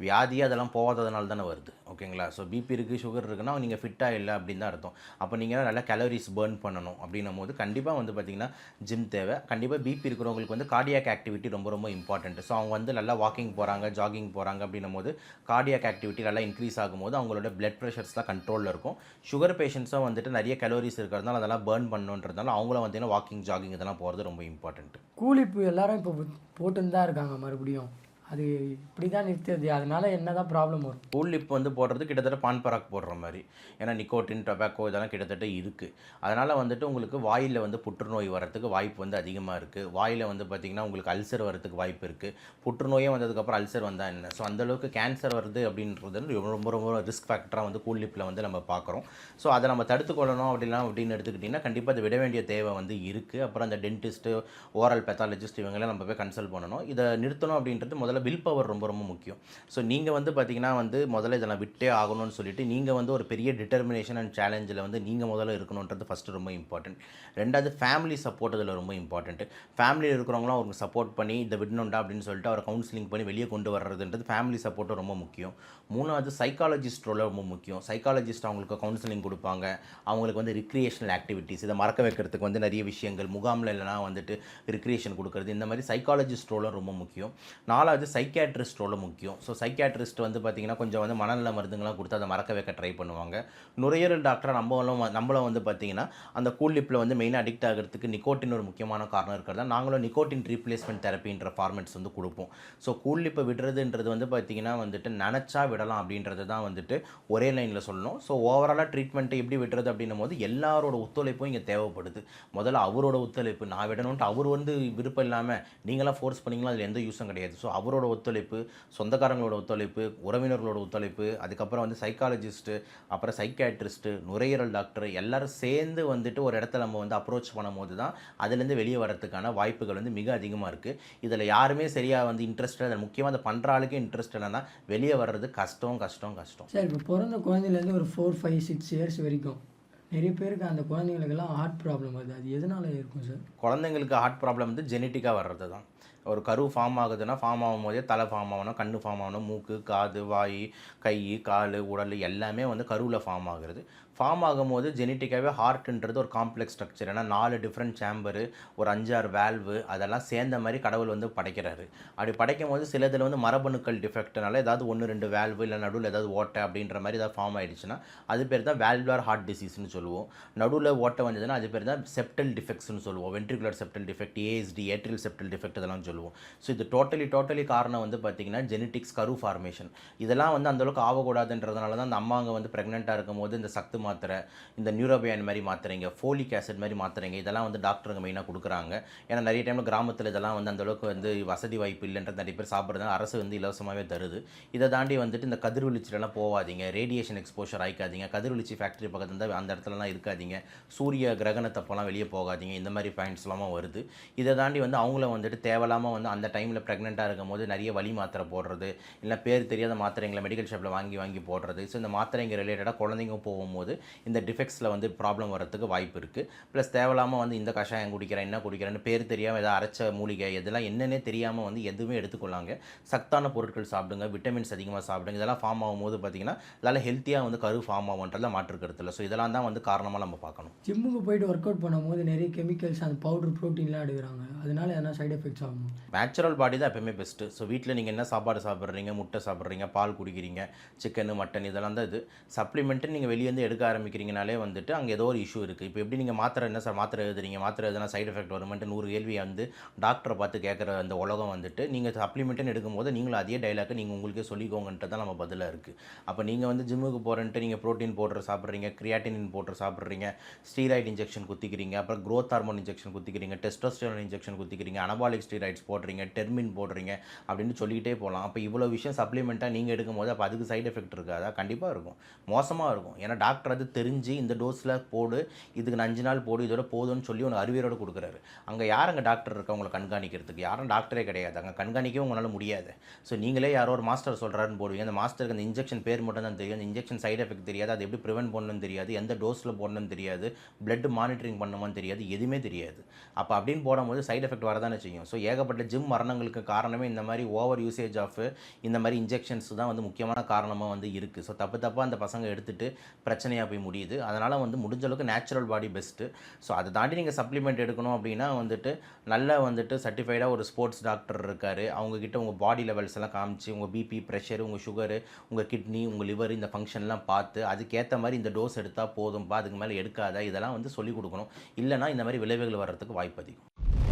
வியாதி அதெல்லாம் போகாததுனால தானே வருது. ஓகேங்களா? ஸோ பிபி இருக்குது சுகர் இருக்குன்னா நீங்கள் ஃபிட்டாக இல்லை அப்படின்னு தான் அர்த்தம். அப்போ நீங்கள் நல்லா கேலரிஸ் பேர்ன் பண்ணணும் அப்படின்னும் போது கண்டிப்பாக வந்து பார்த்திங்கன்னா ஜிம் தேவை. கண்டிப்பாக பிபி இருக்கிறவங்களுக்கு வந்து கார்டியாக் ஆக்டிவிட்டி ரொம்ப ரொம்ப இம்பார்ட்டன்ட் ஸோ அவங்க வந்து நல்லா வாக்கிங் போகிறாங்க ஜாகிங் போகிறாங்க அப்படின்னும் போது கார்டியாக் ஆக்டிவிட்டி நல்லா இன்க்ரீஸ் ஆகும்போது அவங்களோட பிளட் ப்ரெஷர்ஸ்லாம் கண்ட்ரோலில் இருக்கும். சுகர் பேஷண்ட்ஸும் வந்துட்டு நிறைய கலோரிஸ் இருக்கிறதுனால அதெல்லாம் பேர்ன் பண்ணணுன்றதுனால அவங்களும் பார்த்தீங்கன்னா வாக்கிங் ஜாகிங் இதெல்லாம் போகிறது ரொம்ப இம்பார்ட்டன்ட் கூலிப்பு எல்லாரும் இப்போ போட்டுன்னு தான் இருக்காங்க மறுபடியும். அது இப்படி தான் நிறுத்துறது அதனால் என்ன தான் ப்ராப்ளம் வரும்? கூல் லிப் வந்து போடுறது கிட்டத்தட்ட பான் பராக் போடுற மாதிரி. ஏன்னா நிக்கோட்டின் டொபாக்கோ இதெல்லாம் கிட்டத்தட்ட இருக்குது அதனால் வந்துட்டு உங்களுக்கு வாயில் வந்து புற்றுநோய் வரத்துக்கு வாய்ப்பு வந்து அதிகமாக இருக்குது வாயில் வந்து பார்த்திங்கன்னா உங்களுக்கு அல்சர் வரத்துக்கு வாய்ப்பு இருக்குது புற்றுநோயே வந்ததுக்கப்புறம் அல்சர் வந்தால் என்ன? ஸோ அந்தளவுக்கு கேன்சர் வருது அப்படின்றது வந்து ரொம்ப ரொம்ப ரொம்ப ரிஸ்க் ஃபேக்டராக வந்து கூல் லிப்பில் வந்து நம்ம பார்க்குறோம் ஸோ அதை நம்ம தடுத்துக்கொள்ளணும் அப்படிலாம் அப்படின்னு எடுத்துக்கிட்டிங்கன்னா கண்டிப்பாக அதை விட வேண்டிய தேவை வந்து இருக்குது அப்புறம் அந்த டென்டிஸ்ட்டு ஓரல் பெத்தாலஜிஸ்ட் இவங்கெல்லாம் நம்ம போய் கன்சல்ட் பண்ணணும். இதை நிறுத்தணும் அப்படின்றது முதல்ல வில் பவர் ரொம்ப ரொம்ப முக்கியம். ஸோ நீங்கள் வந்து பார்த்தீங்கன்னா வந்து முதல்ல இதெல்லாம் விட்டே ஆகணும்னு சொல்லிட்டு நீங்கள் வந்து ஒரு பெரிய டிட்டர்மினேஷன் அண்ட் சேலஞ்சில் வந்து நீங்கள் முதல்ல இருக்கணுன்றது ஃபஸ்ட்டு ரொம்ப இம்பார்ட்டன்ட் ரெண்டாவது ஃபேமிலி சப்போர்ட் இதில் ரொம்ப இம்பார்ட்டண்ட்டு ஃபேமிலியில் இருக்கிறவங்களாம் அவருக்கு சப்போர்ட் பண்ணி இதை விடணுண்டா அப்படின்னு சொல்லிட்டு அவரை கவுன்சிலிங் பண்ணி வெளியே கொண்டு வர்றதுன்றது ஃபேமிலி சப்போர்ட்டும் ரொம்ப முக்கியம். மூணாவது சைக்காலஜிஸ்ட் ரோல் ரொம்ப முக்கியம். சைக்காலஜிஸ்ட் அவங்களுக்கு கவுன்சிலிங் கொடுப்பாங்க. அவங்களுக்கு வந்து ரிக்ரியேஷனல் ஆக்டிவிட்டீஸ் இதை மறக்க வைக்கிறதுக்கு வந்து நிறைய விஷயங்கள் முகாமில் இல்லைனா வந்துட்டு ரிக்ரியேஷன் கொடுக்குறது இந்த மாதிரி சைக்காலஜிஸ்ட் ரோலும் ரொம்ப முக்கியம். நாலாவது சைக்கியாட்ரிஸ்ட் முக்கியம். ஸோ சைக்கியாட்ரிஸ்ட் வந்து பார்த்திங்கன்னா கொஞ்சம் வந்து மனநல மருந்துங்களாம் கொடுத்து அதை மறக்க வைக்க ட்ரை பண்ணுவாங்க. நுரையீரல் டாக்டரை நம்மளும் நம்மளும் வந்து பார்த்திங்கன்னா அந்த கூல் லிப்பில் வந்து மெயினாக அடிக்ட் ஆகிறதுக்கு நிக்கோட்டின் ஒரு முக்கியமான காரணம் இருக்கிறதா நாங்களும் நிக்கோட்டின் ரீப்ளேஸ்மெண்ட் தெரப்பின்ற ஃபார்மெட்ஸ் வந்து கொடுப்போம். ஸோ கூல் விடுறதுன்றது வந்து பார்த்திங்கன்னா வந்துட்டு நினச்சா விடலாம் அப்படின்றது தான் வந்துட்டு ஒரே லைனில் சொல்லணும். ஸோ ஓவராலாக ட்ரீட்மெண்ட்டை எப்படி விடுறது அப்படின்னும் போது எல்லாரோட ஒத்துழைப்பும் இங்கே தேவைப்படுது. முதல்ல அவரோட ஒத்துழைப்பு நான் விடணும்ன்ட்டு அவர் வந்து விருப்பம் இல்லாமல் நீங்களாம் ஃபோர்ஸ் பண்ணிங்களா? அதில் எந்த யூஸும் கிடையாது. ஸோ அவரோட ஒத்துழைப்பு சொந்தக்காரங்களோட ஒத்துழைப்பு உறவினர்களோட ஒத்துழைப்பு அதுக்கப்புறம் வந்து சைக்காலஜிஸ்ட்டு அப்புறம் சைக்கியாட்ரிஸ்ட்டு நுரையீரல் டாக்டர் எல்லாரும் சேர்ந்து வந்துட்டு ஒரு இடத்துல நம்ம வந்து அப்ரோச் பண்ணும்போது தான் அதுலேருந்து வெளியே வரதுக்கான வாய்ப்புகள் வந்து மிக அதிகமாக இருக்குது இதில் யாருமே சரியாக வந்து இன்ட்ரெஸ்ட் அதில் முக்கியமாக அதை பண்ணுற ஆளுக்கு இன்ட்ரெஸ்ட் இல்லைன்னா வெளியே வர்றது கஷ்டம் கஷ்டம் கஷ்டம். சார் இப்போ பிறந்த குழந்தையிலேருந்து ஒரு ஃபோர் ஃபைவ் சிக்ஸ் இயர்ஸ் வரைக்கும் நிறைய பேருக்கு அந்த குழந்தைங்களுக்கெல்லாம் ஹார்ட் ப்ராப்ளம் வருது. அது எதனால இருக்கும் சார் குழந்தைங்களுக்கு ஹார்ட் ப்ராப்ளம் வந்து ஜெனட்டிக்காக வர்றது தான் ஒரு கரு ஃபார்ம் ஆகுதுன்னா ஃபார்ம் ஆகும் போதே தலை ஃபார்ம் ஆகணும் கண்ணு ஃபார்ம் ஆகணும் மூக்கு காது வாய் கை கால் உடல் எல்லாமே வந்து கருவில் ஃபார்ம் ஆகுறது. ஃபார்ம் ஆகும்போது ஜெனட்டிக்காகவே ஹார்ட்ன்றது ஒரு காம்ப்ளெக்ஸ் ஸ்ட்ரக்சர் ஏன்னா நாலு டிஃப்ரெண்ட் சேம்பரு ஒரு அஞ்சாறு வேல்வு அதெல்லாம் சேர்ந்த மாதிரி கடவுள் வந்து படைக்கிறாரு. அப்படி படைக்கும் போது சிலதில் வந்து மரபணுக்கள் டிஃபெக்ட்னால ஏதாவது ஒன்று ரெண்டு வேல்வு இல்லை நடுவில் ஏதாவது ஓட்டை அப்படின்ற மாதிரி ஏதாவது ஃபார்ம் ஆகிடுச்சுன்னா அது பேர் தான் வேல்வுலார் ஹார்ட் டிசீஸ்னு சொல்லுவோம். நடுவில் ஓட்டை வந்ததுன்னா அது பேர் தான் செப்டல் டிஃபெக்ட்ஸ்னு சொல்லுவோம். Ventricular septal defect ASD atrial septal defect இதெல்லாம் சொல்லுவோம். ஸோ இது டோட்டலி டோட்டலி காரணம் வந்து பார்த்தீங்கன்னா ஜெனட்டிக்ஸ் கரு ஃபார்மேஷன் இதெல்லாம் வந்து அந்தளவுக்கு ஆகக்கூடாதுன்றதுனால தான் அந்த அம்மாங்க வந்து ப்ரெக்னெண்ட்டாக இருக்கும்போது இந்த சத்து மாத்திரை இந்த நியூரோபியான் மாதிரி மாத்திரைங்க ஃபோலிக் ஆசிட் மாதிரி மாத்திரைங்க இதெல்லாம் வந்து டாக்டருங்க மெயினாக கொடுக்குறாங்க. ஏன்னா நிறைய டைமில் கிராமத்தில் இதெல்லாம் வந்து அந்த அளவுக்கு வந்து வசதி வாய்ப்பு இல்லைன்றது நிறைய பேர் சாப்பிட்றதுனால அரசு வந்து இலவசமாகவே தருது. இதை தாண்டி வந்துட்டு இந்த கதிர்வீழ்ச்சிலலாம் போகாதீங்க ரேடியேஷன் எக்ஸ்போஷர் ஆகிக்காதீங்க கதிர்வீழ்ச்சி ஃபேக்ட்ரி பக்கத்தில் இருந்தால் அந்த இடத்துலலாம் இருக்காதீங்க சூரிய கிரகணத்தப்பெல்லாம் வெளியே போகாதீங்க இந்த மாதிரி பாயிண்ட்ஸ்லாம் வருது. இதை தாண்டி வந்து அவங்கள வந்துட்டு தேவையில்லாமல் வந்து அந்த டைமில் ப்ரெக்னெண்ட்டாக இருக்கும் போது நிறைய வழி மாத்திரை போடுறது இல்லை பேர் தெரியாத மாத்திரைங்களை மெடிக்கல் ஷாப்பில் வாங்கி வாங்கி போடுறது. ஸோ இந்த மாத்திரைங்க ரிலேட்டடாக குழந்தைங்க போகும்போது இந்த டிஃபெக்ட்ஸில் வந்து ப்ராப்ளம் வரதுக்கு வாய்ப்பு இருக்குது ப்ளஸ் தேவையில்லாமல் வந்து இந்த கஷாயம் குடிக்கிறேன் என்ன குடிக்கிறேன்னு பேர் தெரியாமல் ஏதாவது அரைச்ச மூலிகை இதெல்லாம் என்னன்னே தெரியாமல் வந்து எதுவுமே எடுத்துக்கொள்ளாங்க. சத்தான பொருட்கள் சாப்பிடுங்க விட்டமின்ஸ் அதிகமாக சாப்பிடுங்க. இதெல்லாம் ஃபார்ம் ஆகும்போது பார்த்தீங்கன்னா இதெல்லாம் ஹெல்த்தியாக வந்து கரு ஃபார்ம் ஆகுன்றதுல இல்லை. ஸோ இதெல்லாம் தான் வந்து காரணமாக நம்ம பார்க்கணும். ஜிம்முக்கு போயிட்டு ஒர்க் அவுட் பண்ணும்போது நிறைய கெமிக்கல்ஸ் அந்த பவுடர் ப்ரோட்டீன்லாம் எடுக்கிறாங்க. அதனால எதனா சைடு எஃபெக்ட்ஸ் ஆகுமா? நேச்சுரல் பாடி தான் எப்பவுமே பெஸ்ட்டு ஸோ வீட்டில் நீங்கள் என்ன சாப்பாடு சாப்பிட்றீங்க முட்டை சாப்பிட்றீங்க பால் குடிக்கிறீங்க சிக்கனு மட்டன் இதெல்லாம் தான் இது. சப்ளிமெண்ட்டு நீங்கள் வெளியேருந்து எடுக்க ஆரம்பிக்கிறீங்கனாலே வந்துட்டு அங்கே ஏதோ ஒரு இஷ்யூ இருக்குது இப்போ எப்படி நீங்கள் மாத்திரை என்ன சார் மாத்திரை எழுதுறீங்க? மாத்திரை எதுனா சைடு எஃபெக்ட் வருமென்ட்டு நூறு கேள்வியை வந்து டாக்டரை பார்த்து கேட்குற அந்த உலகம் வந்துட்டு நீங்கள் சப்ளிமெண்ட்டுன்னு எடுக்கும்போது நீங்களும் அதே டைலாக்கு நீங்கள் உங்களுக்கே சொல்லிக்கோங்கன்ட்டு தான் நம்ம பதிலாக இருக்குது அப்போ நீங்கள் வந்து ஜிம்முக்கு போகிறேன்ட்டு நீங்கள் ப்ரோட்டீன் போடுற சாப்பிட்றீங்க கிரியாட்டினின் போட்டு சாப்பிட்றீங்க ஸ்டீராய்டு இன்ஜெக்ஷன் குத்திக்கிறீங்க அப்புறம் க்ரோத் ஹார்மோன் இன்ஜெக்ஷன் குத்திக்கிறீங்க டெஸ்டோஸ்டரோன் இன்ஜெக்ஷன் குத்திக்கிறீங்க அனபாலிக் ஸ்டீராய்ட்ஸ் போடுறீங்க டெர்மின் போடுறீங்க அப்படின்னு சொல்லிக்கிட்டே போகலாம் அப்போ இவ்வளோ விஷயம் சப்ளிமெண்ட்டாக நீங்கள் எடுக்கும்போது அப்போ அதுக்கு சைடு எஃபெக்ட் இருக்காதா? கண்டிப்பாக இருக்கும். மோசமாக இருக்கும். ஏன்னா டாக்டர் அது தெரிஞ்சு இந்த டோஸில் போடு இதுக்கு அஞ்சு நாள் போடு இதோட போதும்னு சொல்லி ஒன்று அறிவியரோடு கொடுக்குறாரு. அங்கே யார் அங்கே டாக்டர் இருக்கா உங்களை கண்காணிக்கிறதுக்கு? யாரும் டாக்டரே கிடையாது. அங்கே கண்காணிக்கவும் உங்களால் முடியாது. ஸோ நீங்களே யாரோ ஒரு மாஸ்டர் சொல்கிறாருன்னு போடுவீங்க. அந்த மாஸ்டருக்கு அந்த இன்ஜெக்ஷன் பேர் மட்டும் தான் தெரியும். அந்த இன்ஜெக்ஷன் சைடு எஃபெக்ட் தெரியாது. அது எப்படி ப்ரிவென்ட் பண்ணணும்னு தெரியாது. எந்த டோஸில் போடணும்னு தெரியாது. பிளட் மானிட்டரிங் பண்ணுமான்னு தெரியாது. எதுவுமே தெரியாது. அப்போ அப்படின்னு போடும்போது சைடு எஃபெக்ட் வரதானே செய்யும். ஸோ ஏகப்பட்ட ஜிம் மரணங்களுக்கு காரணமே இந்த மாதிரி ஓவர் யூசேஜ் ஆஃப் இந்த மாதிரி இன்ஜெக்ஷன்ஸ் தான் வந்து முக்கியமான காரணமாக வந்து இருக்குது ஸோ தப்பு தப்பாக அந்த பசங்க எடுத்துட்டு பிரச்சனையாக போய் முடியுது. அதனால் வந்து முடிஞ்ச அளவுக்கு நேச்சுரல் பாடி பெஸ்ட்டு ஸோ அதை தாண்டி நீங்கள் சப்ளிமெண்ட் எடுக்கணும் அப்படின்னா வந்துட்டு நல்ல வந்துட்டு சர்டிஃபைடாக ஒரு ஸ்போர்ட்ஸ் டாக்டர் இருக்கார். அவங்கக்கிட்ட உங்கள் பாடி லெவல்ஸ் எல்லாம் காமிச்சு உங்கள் பிபி ப்ரெஷர் உங்கள் சுகரு உங்கள் கிட்னி உங்கள் லிவர் இந்த ஃபங்க்ஷன்லாம் பார்த்து அதுக்கேற்ற மாதிரி இந்த டோஸ் எடுத்தால் போதும்பா அதுக்கு மேலே எடுக்காத இதெல்லாம் வந்து சொல்லிக் கொடுக்கணும். இல்லைனா இந்த மாதிரி விளைவுகள் வர்றதுக்கு வாய்ப்பு அதிகம்.